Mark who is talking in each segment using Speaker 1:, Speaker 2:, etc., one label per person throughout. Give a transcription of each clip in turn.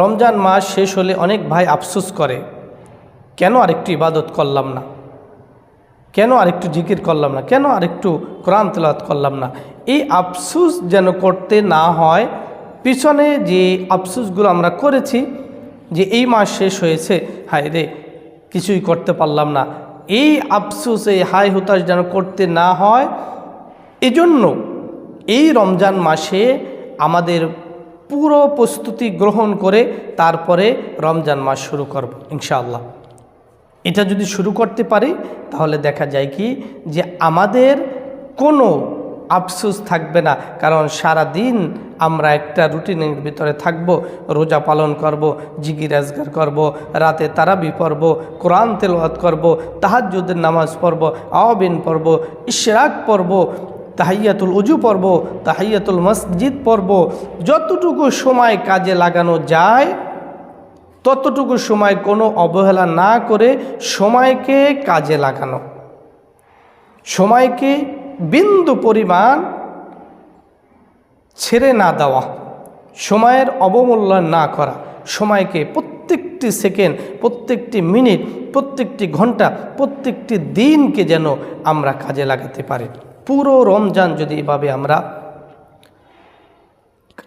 Speaker 1: রমজান মাস শেষ হলে অনেক ভাই আফসোস করে, কেন আরেকটু ইবাদত করলাম না? কেন আরেকটু জিকির করলাম না? কেন আরেকটু কোরআন তেলাওয়াত করলাম না? এই আফসুস যেন করতে না হয়, পিছনে যে আফসুসগুলো আমরা করেছি যে এই মাস শেষ হয়েছে, হায় রে, কিছুই করতে পারলাম না। এই আফসুস এই হাই হুতাশ যেন করতে না হয়, এজন্য এই রমজান মাসে আমাদের পুরো প্রস্তুতি গ্রহণ করে তারপরে রমজান মাস শুরু করব, ইনশাআল্লাহ। এটা যদি শুরু করতে পারি, তাহলে দেখা যায় কি যে আমাদের কোনো আফসোস থাকবে না, কারণ সারা দিন আমরা একটা রুটিনের ভিতরে থাকব, রোজা পালন করব জিগি রাজগার করব, রাতে তারাবি পড়ব, কোরআন তেলাওয়াত করব, তাহাজ্জুদের নামাজ পড়ব, আওয়াবিন পড়ব, ইশরাক পড়ব তাহাইয়াতুল উজু পর্ব তাহাইয়াতুল মসজিদ পর্ব, যতটুকু সময় কাজে লাগানো যায়, ততটুকু সময় কোনো অবহেলা না করে সময়কে কাজে লাগানো। সময়কে বিন্দু পরিমাণ ছেড়ে না দেওয়া, সময়ের অবমূল্যায়ন না করা, সময়কে প্রত্যেকটি সেকেন্ড, প্রত্যেকটি মিনিট, প্রত্যেকটি ঘণ্টা, প্রত্যেকটি দিনকে যেন আমরা কাজে লাগাতে পারি। পুরো রমজান যদি এভাবে আমরা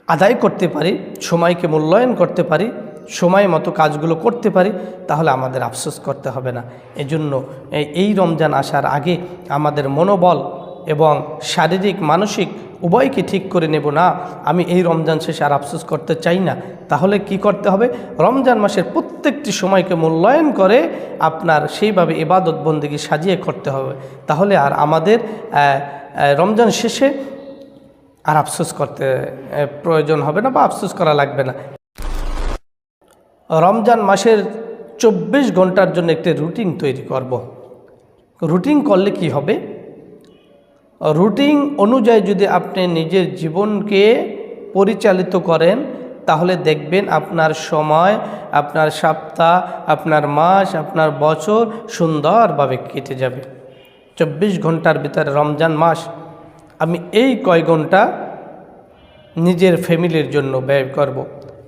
Speaker 1: আদায় করতে পারি, সময়কে মূল্যায়ন করতে পারি, সময় মতো কাজগুলো করতে পারি, তাহলে আমাদের আফসোস করতে হবে না। এজন্য এই- রমজান আসার আগে আমাদের মনোবল এবং শারীরিক, মানসিক উভয়কে ঠিক করে নেব না। আমি এই রমজান শেষে আর আফসোস করতে চাই না। তাহলে কি করতে হবে? রমজান মাসের প্রত্যেকটি সময়কে মূল্যায়ন করে আপনার সেইভাবে ইবাদত বন্দিকে সাজিয়ে করতে হবে। তাহলে আর আমাদের রমজান শেষে আর আফসোস করতে প্রয়োজন হবে না বা আফসোস করা লাগবে না। রমজান মাসের চব্বিশ ঘণ্টার জন্য একটি রুটিন তৈরি করব। রুটিন করলে কি হবে? রুটিন অনুযায়ী যদি আপনি নিজের জীবনকে পরিচালিত করেন, তাহলে দেখবেন আপনার সময়, আপনার সপ্তাহ, আপনার মাস, আপনার বছর সুন্দরভাবে কেটে যাবে চব্বিশ ঘণ্টার ভিতরে রমজান মাস, আমি এই কয় ঘণ্টা নিজের ফ্যামিলির জন্য ব্যয় করব।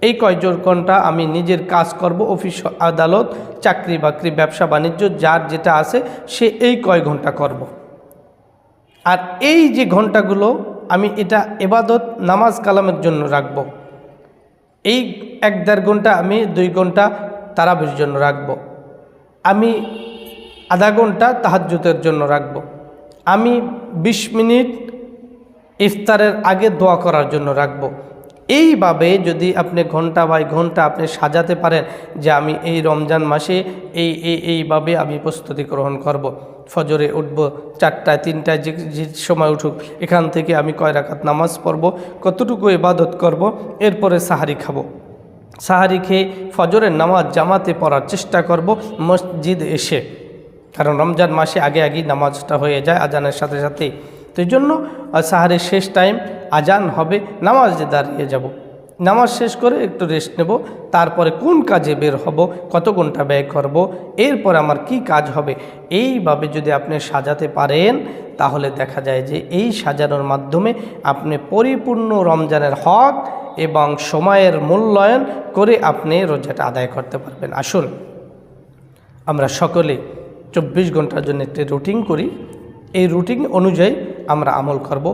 Speaker 1: এই কয় ঘণ্টা আমি নিজের কাজ করব, অফিস, আদালত চাকরি বাকরি ব্যবসা বাণিজ্য যার যেটা আছে সে এই কয় ঘণ্টা করব। আর এই যে ঘন্টাগুলো আমি এটা এবাদত, নামাজ কালামের জন্য রাখব। এই এক দেড় ঘণ্টা আমি, দুই ঘণ্টা তারাবির জন্য রাখব। আমি আধা ঘণ্টা তাহাজ্জুতের জন্য রাখব। আমি ২০ মিনিট ইফতারের আগে দোয়া করার জন্য রাখব। এইভাবে যদি আপনি ঘণ্টা বাই ঘণ্টা আপনি সাজাতে পারেন যে আমি এই রমজান মাসে এই এই, এইভাবে আমি প্রস্তুতি গ্রহণ করব। ফজরে উঠব, চারটায়, তিনটায়, যে যে সময় উঠুক, এখান থেকে আমি কয় রাখাত নামাজ পড়ব, কতটুকু ইবাদত করব, এরপরে সাহারি খাব। সাহারি খেয়ে ফজরের নামাজ জামাতে পড়ার চেষ্টা করব মসজিদ এসে। কারণ রমজান মাসে আগে আগেই নামাজটা হয়ে যায় আজানের সাথে সাথে তো এই জন্য সাহারের শেষ টাইম আজান হবে, নামাজে দাঁড়িয়ে যাব। নামাজ শেষ করে একটু রেস্ট নেব, তারপরে কোন কাজে বের হব, কত ঘণ্টা ব্যয় করব, এরপর আমার কি কাজ হবে, এইভাবে যদি আপনি সাজাতে পারেন, তাহলে দেখা যায় যে এই সাজানোর মাধ্যমে আপনি পরিপূর্ণ রমজানের হক এবং সময়ের মূল্যায়ন করে আপনি রোজাটা আদায় করতে পারবেন। আসুন, আমরা সকলে চব্বিশ ঘণ্টার জন্য একটি রুটিন করি। এই রুটিন অনুযায়ী আমরা আমল করব।